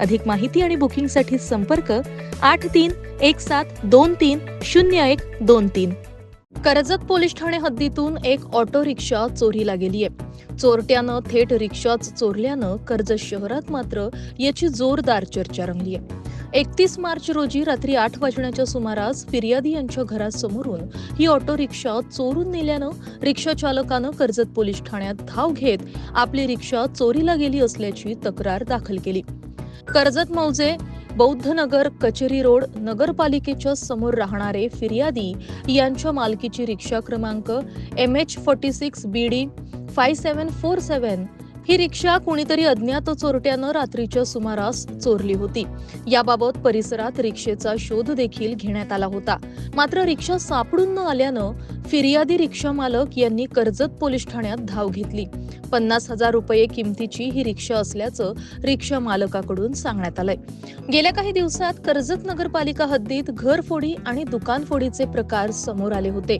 अधिक माहिती आणि बुकिंगसाठी संपर्क आठ तीन एक सात दोन तीन शून्य एक दोन तीन. कर्जत पोलीस ठाणे हद्दीतून एक ऑटो रिक्षा चोरीला गेली आहे चोरट्यानं थेट रिक्षाच चोरल्यानं कर्जत शहरात मात्र याची जोरदार चर्चा रंगली आहे एकतीस मार्च रोजी रात्री आठ वाजण्याच्या सुमारास फिर्यादी यांच्या घरासमोरून ही ऑटो रिक्षा चोरून नेल्यानं रिक्षा चालकानं कर्जत पोलीस ठाण्यात धाव घेत आपली रिक्षा चोरीला गेली असल्याची तक्रार दाखल केली. कर्जत मौजे बौद्धनगर कचेरी रोड नगरपालिकेच्या समोर राहणारे फिर्यादी यांच्या मालकीची रिक्षा क्रमांक M H forty six B D five seven four seven ही रिक्षा कुणीतरी अज्ञात चोरट्यानं रात्रीच्या सुमारास चोरली होती. याबाबत परिसरात रिक्षेचा शोध देखील घेण्यात आला होता. मात्र रिक्षा सापडून न आल्यानं फिर्यादी रिक्षा मालक यांनी कर्जत पोलीस ठाण्यात धाव घेतली. पन्नास हजार रुपये किमतीची ही रिक्षा असल्याचं रिक्षा मालकाकडून सांगण्यात आलंय. गेल्या काही दिवसात कर्जत नगरपालिका हद्दीत घरफोडी आणि दुकानफोडीचे प्रकार समोर आले होते.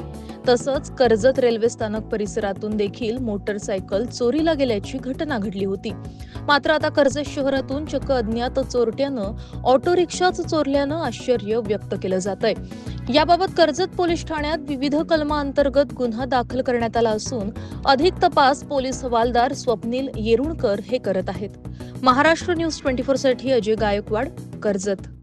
तसंच कर्जत रेल्वे स्थानक परिसरातून देखील मोटरसायकल चोरीला गेल्याची घटना घडली होती. मात्र आता कर्जत शहरातून चक्क अज्ञात चोरट्यानं ऑटो रिक्षाच चोरल्यानं आश्चर्य व्यक्त केलं जात आहे याबाबत कर्जत पोलीस ठाण्यात विविध कलमांतर्गत गुन्हा दाखल करण्यात आला असून अधिक तपास पोलीस हवालदार स्वप्नील येरुणकर हे करत आहेत. महाराष्ट्र न्यूज ट्वेंटी फोरसाठी अजय गायकवाड कर्जत.